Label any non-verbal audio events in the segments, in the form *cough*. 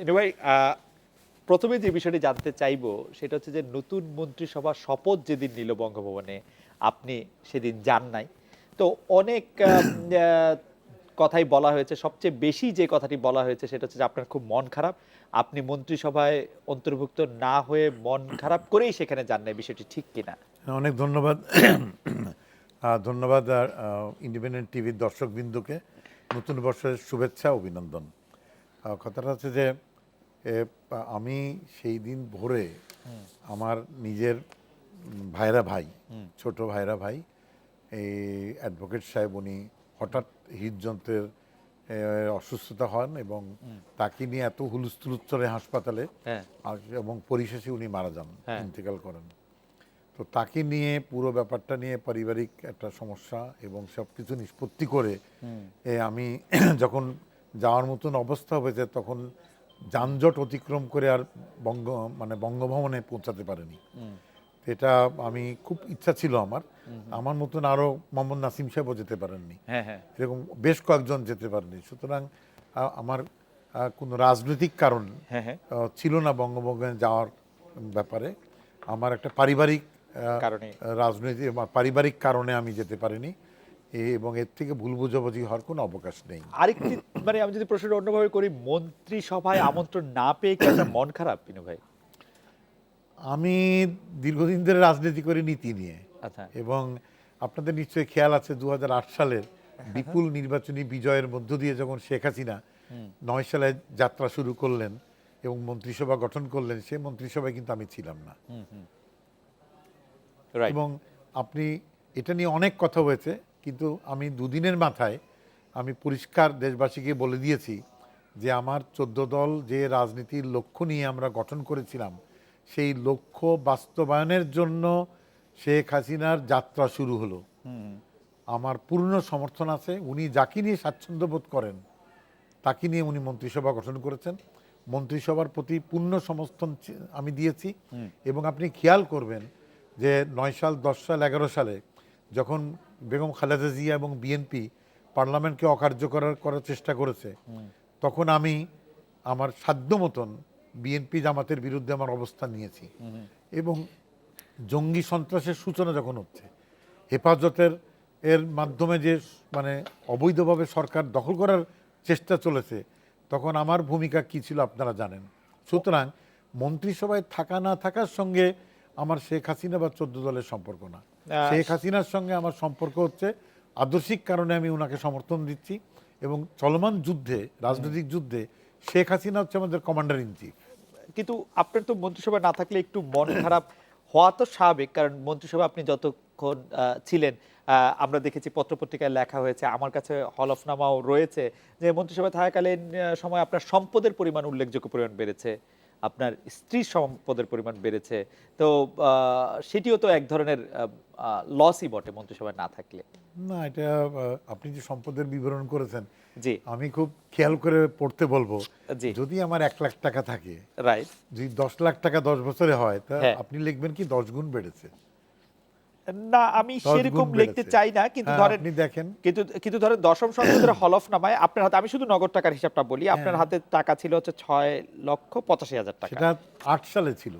Anyway প্রথমে যে বিষয়টি জানতে চাইব, সেটা হচ্ছে যে নতুন মন্ত্রিসভা শপথ যেদিন নিল বঙ্গভবনে, আপনি সেদিন যান নাই। তো অনেক কথাই বলা হয়েছে। সবচেয়ে বেশি যে কথাটি বলা হয়েছে, সেটা হচ্ছে যে আপনার খুব মন খারাপ। আপনি মন্ত্রিসভায় অন্তর্ভুক্ত না হয়ে মন খারাপ করেই সেখানে যান নাই, বিষয়টি ঠিক কিনা? অনেক ধন্যবাদ। ধন্যবাদ ইন্ডিপেন্ডেন্ট টিভির দর্শকবৃন্দকে। নতুন বর্ষের শুভেচ্ছা, অভিনন্দন। কথাটা হচ্ছে যে আমি সেই দিন ভোরে আমার নিজের ভাইরা ভাই ছোট ভাইরা ভাই এই অ্যাডভোকেট সাহেব উনি হঠাৎ হৃদযন্ত্রের অসুস্থতা হন এবং তাকে নিয়ে এত হুলস্থুল চলে হাসপাতালে হ্যাঁ। এবং পরিশেষে উনি মারা যান হ্যাঁ। ইন্তেকাল করেন। তো তাকে নিয়ে পুরো ব্যাপারটা নিয়ে পারিবারিক একটা সমস্যা এবং সব কিছু নিষ্পত্তি করে এ, আমি *clears throat* যখন যাওয়ার মতন অবস্থা হয়েছে তখন যানজট অতিক্রম করে আর বঙ্গ মানে বঙ্গভবনে পৌঁছাতে পারেনি। এটা আমি খুব ইচ্ছা ছিল আমার। আমার মতন আরও মোহাম্মদ নাসিম সাহেবও যেতে পারেননি। হ্যাঁ হ্যাঁ। এরকম বেশ কয়েকজন যেতে পারেনি। সুতরাং আমার কোনো রাজনৈতিক কারণ হ্যাঁ হ্যাঁ। ছিল না বঙ্গভবনে যাওয়ার ব্যাপারে। আমার একটা পারিবারিক রাজনৈতিক পারিবারিক কারণে আমি যেতে পারিনি। এবং এর থেকে ভুল বুঝাবুঝি হওয়ার কোনো অবকাশ নেই। আরেকটি মানে আমি যদি প্রশ্নটা অন্যভাবে করি মন্ত্রিসভায় আমন্ত্রণ না পেয়ে কি আপনার মন খারাপ পিনু ভাই? আমি দীর্ঘদিন ধরে রাজনীতি করি নীতি নিয়ে। আচ্ছা। এবং আপনাদের নিশ্চয়ই খেয়াল আছে দুই হাজার আট সালের বিপুল নির্বাচনী বিজয়ের মধ্য দিয়ে যখন শেখ হাসিনা নয় সালে যাত্রা শুরু করলেন এবং মন্ত্রিসভা গঠন করলেন সে মন্ত্রিসভায় কিন্তু আমি ছিলাম না। এবং আপনি এটা নিয়ে অনেক কথা হয়েছে। কিন্তু আমি দুদিনের মাথায় আমি পরিষ্কার দেশবাসীকে বলে দিয়েছি যে আমার চোদ্দ দল যে রাজনীতির লক্ষ্য নিয়ে আমরা গঠন করেছিলাম সেই লক্ষ্য বাস্তবায়নের জন্য শেখ হাসিনার যাত্রা শুরু হলো। আমার পূর্ণ সমর্থন আছে উনি যাকে নিয়ে স্বাচ্ছন্দ্য বোধ করেন তাকে নিয়ে উনি মন্ত্রিসভা গঠন করেছেন। মন্ত্রিসভার প্রতি পূর্ণ সমর্থন আমি দিয়েছি। এবং আপনি খেয়াল করবেন যে নয় সাল দশ সাল এগারো সালে যখন বেগম খালেদা জিয়া এবং বিএনপি পার্লামেন্টকে অকার্যকর করার চেষ্টা করেছে তখন আমি আমার সাধ্য মতন বিএনপি জামাতের বিরুদ্ধে আমার অবস্থান নিয়েছি। এবং জঙ্গি সন্ত্রাসের সূচনা যখন হচ্ছে হেফাজতের এর মাধ্যমে যে মানে অবৈধভাবে সরকার দখল করার চেষ্টা চলেছে তখন আমার ভূমিকা কি ছিল আপনারা জানেন। সুতরাং মন্ত্রিসভায় থাকা না থাকার সঙ্গে আমার শেখ হাসিনা বা চোদ্দ দলের সম্পর্ক না। শেখ হাসিনার সঙ্গে আমার সম্পর্ক হচ্ছে আদর্শিক কারণে আমি ওনাকে সমর্থন দিচ্ছি এবং চলমান যুদ্ধে রাজনৈতিক যুদ্ধে শেখ হাসিনা হচ্ছে আমাদের কমান্ডার ইন চিফ কিন্তু আপনার তো মন্ত্রিসভা না থাকলে একটু মন খারাপ হওয়া তো স্বাভাবিক কারণ মন্ত্রিসভা আপনি যতক্ষণ ছিলেন আহ, আমরা দেখেছি পত্রপত্রিকায় লেখা হয়েছে আমার কাছে হলফনামাও রয়েছে যে মন্ত্রিসভা থাকাকালীন সময় আপনার সম্পদের পরিমাণ উল্লেখযোগ্য পরিমাণ বেড়েছে। আপনার স্ত্রীর সম্পদের পরিমাণ বেড়েছে। তো সেটিও তো এক ধরনের লসই বটে মন্ত্রিসভায় না থাকলে। না এটা আপনি যে সম্পদের বিবরণ করেছেন জি। আমি খুব খেয়াল করে পড়তে বলব। যদি আমার এক লাখ টাকা থাকে রাইট যদি দশ লাখ টাকা দশ বছরে হয় তা হ্যাঁ। আপনি লিখবেন কি দশ গুণ বেড়েছে। না আমি সেরকম লিখতে চাই না কিন্তু হ্যাঁ, ধরেন দেখেন। কিন্তু কিন্তু ধরেন দশম সংসদের হলফনামায় আপনার হাতে আমি শুধু নগদ টাকার হিসাবটা বলি আপনার হ্যাঁ। হাতে টাকা ছিল হচ্ছে ছয় লক্ষ পঁচাশি হাজার টাকা। সেটা আট সালে ছিল।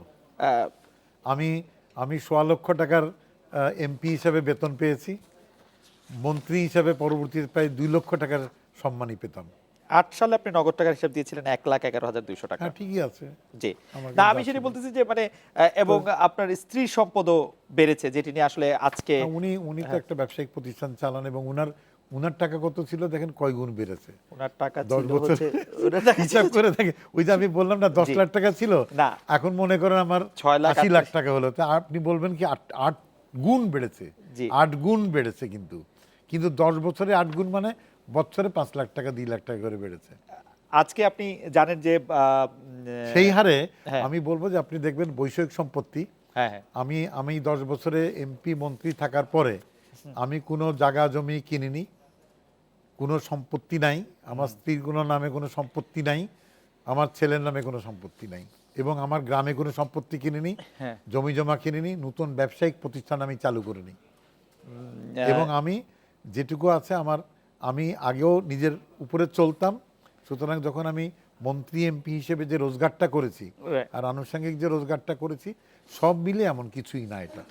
আমি আমি সোয়া লক্ষ টাকার এমপি হিসাবে বেতন পেয়েছি মন্ত্রী হিসাবে পরবর্তীতে প্রায় দুই লক্ষ টাকার সম্মানই পেতাম। আট সালে আপনি নগদ টাকার হিসাব দিয়েছিলেন এক লাখ এগারো হাজার দুইশো টাকা। হ্যাঁ ঠিকই আছে। জি। না আমি সেটা বলতেছি যে মানে এবং আপনার স্ত্রীর সম্পদও বেড়েছে যেটি নিয়ে আসলে আজকে উনি উনি তো একটা ব্যবসায়িক প্রতিষ্ঠান চালান এবং উনার উনার টাকা কত ছিল দেখেন কয় গুণ বেড়েছে। ওনার টাকা দশ বছর হিসাব করে থাকে ওই যে আমি বললাম না দশ লাখ টাকা ছিল না। এখন মনে করেন আমার ছয় লাখ আশি লাখ টাকা হলো। তা আপনি বলবেন কি আট আট গুণ বেড়েছে? আট গুণ বেড়েছে কিন্তু। কিন্তু দশ বছরে আট গুণ মানে বছরে পাঁচ লাখ টাকা দুই লাখ টাকা করে বেড়েছে। আজকে আপনি জানেন যে সেই হারে হ্যাঁ। আমি বলব যে আপনি দেখবেন বৈষয়িক সম্পত্তি। হ্যাঁ হ্যাঁ। আমি আমি দশ বছরে এমপি মন্ত্রী থাকার পরে আমি কোনো জায়গা জমি কিনিনি কোনো সম্পত্তি নাই আমার স্ত্রীর কোনো নামে কোনো সম্পত্তি নাই আমার ছেলের নামে কোনো সম্পত্তি নাই এবং আমার গ্রামে কোনো সম্পত্তি কিনিনি জমি জমা কিনিনি নতুন ব্যবসায়িক প্রতিষ্ঠান আমি চালু করিনি। এবং আমি যেটুকু আছে আমার আমি আগেও নিজের উপরে চলতাম সুতরাং যখন আমি মন্ত্রী এমপি হিসেবে যে রোজগারটা করেছি আর আনুষঙ্গিক যে রোজগারটা করেছি সব মিলে এমন কিছুই না এটা।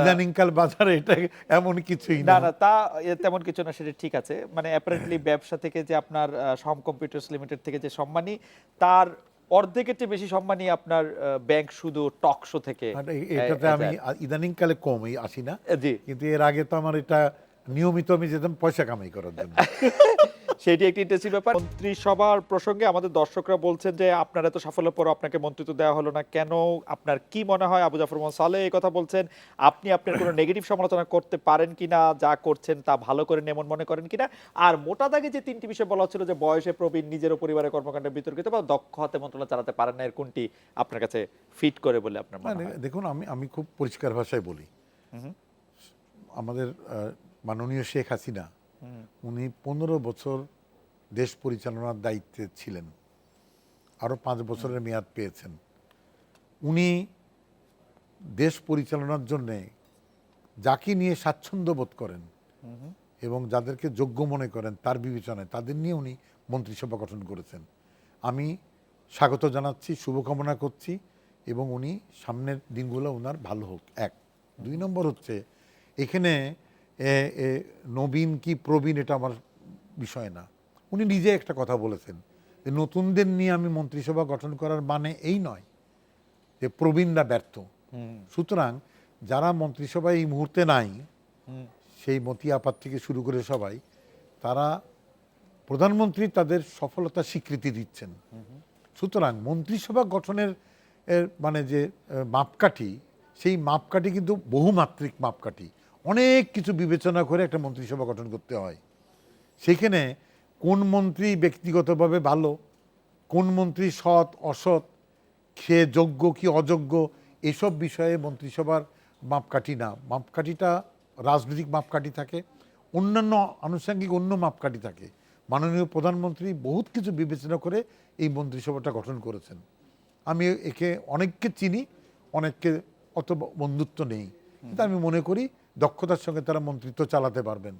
ইদানিংকাল বাজারে এটা এমন কিছুই না। না তা তেমন কিছু না সেটা ঠিক আছে। মানে অ্যাপারেন্টলি ব্যবসা থেকে যে আপনার সম কম্পিউটার্স লিমিটেড থেকে যে সম্মানী তার অর্ধেকের চেয়ে বেশি সম্মানী আপনার ব্যাংক শুধু টক শো থেকে এটাতে আমি ইদানিংকালে কম এই আসি না। কিন্তু এর আগে তো আমার এটা নিয়মিত আমি যেতাম পয়সা কামাই করার জন্য। *laughs* সেটি একটি ইন্টারেস্টিং ব্যাপার। মন্ত্রিসভার প্রসঙ্গে আমাদের দর্শকরা বলছেন যে আপনার এত সাফল্যের পর আপনাকে মন্ত্রিত্ব দেওয়া হলো না কেন? আপনার কি মনে হয়? আবু জাফর মোহাম্মদ সালে এই কথা বলছেন আপনি আপনার কোনো নেগেটিভ সমালোচনা করতে পারেন কিনা যা করছেন তা ভালো করে এমন মনে করেন কিনা আর মোটা দাগে যে তিনটি বিষয় বলা হচ্ছিল যে বয়সে প্রবীণ নিজের ও পরিবারের কর্মকাণ্ডে বিতর্কিত বা দক্ষ হাতে মন্ত্রণালয় চালাতে পারেন না এর কোনটি আপনার কাছে ফিট করে বলে আপনার মনে মানে হয়? দেখুন আমি আমি খুব পরিষ্কার ভাষায় বলি। আমাদের মাননীয় শেখ হাসিনা উনি পনেরো বছর দেশ পরিচালনার দায়িত্বে ছিলেন। আরও পাঁচ বছরের মেয়াদ পেয়েছেন। উনি দেশ পরিচালনার জন্যে যাকে নিয়ে স্বাচ্ছন্দ্য বোধ করেন এবং যাদেরকে যোগ্য মনে করেন তার বিবেচনায় তাদের নিয়ে উনি মন্ত্রিসভা গঠন করেছেন। আমি স্বাগত জানাচ্ছি শুভকামনা করছি এবং উনি সামনের দিনগুলো ওনার ভালো হোক। এক। দুই নম্বর হচ্ছে এখানে নবীন কি প্রবীণ এটা আমার বিষয় না। উনি নিজে একটা কথা বলেছেন যে নতুনদের নিয়ে আমি মন্ত্রিসভা গঠন করার মানে এই নয় যে প্রবীণরা ব্যর্থ। সুতরাং যারা মন্ত্রিসভায় এই মুহূর্তে নাই সেই মতি আপাত থেকে শুরু করে সবাই তারা প্রধানমন্ত্রী তাদের সফলতা স্বীকৃতি দিচ্ছেন। সুতরাং মন্ত্রিসভা গঠনের মানে যে মাপকাঠি সেই মাপকাঠি কিন্তু বহুমাত্রিক মাপকাঠি। অনেক কিছু বিবেচনা করে একটা মন্ত্রিসভা গঠন করতে হয়। সেখানে কোন মন্ত্রী ব্যক্তিগতভাবে ভালো কোন মন্ত্রী সৎ অসৎ সে যোগ্য কি অযোগ্য এসব বিষয়ে মন্ত্রিসভার মাপকাঠি না। মাপকাঠিটা রাজনৈতিক মাপকাঠি থাকে অন্যান্য আনুষঙ্গিক অন্য মাপকাঠি থাকে। মাননীয় প্রধানমন্ত্রী বহুত কিছু বিবেচনা করে এই মন্ত্রিসভাটা গঠন করেছেন। আমি একে অনেককে চিনি অনেককে অত বন্ধুত্ব নেই। কিন্তু আমি মনে করি দক্ষতার সঙ্গে তারা মন্ত্রিত্ব চালাতে পারবেন।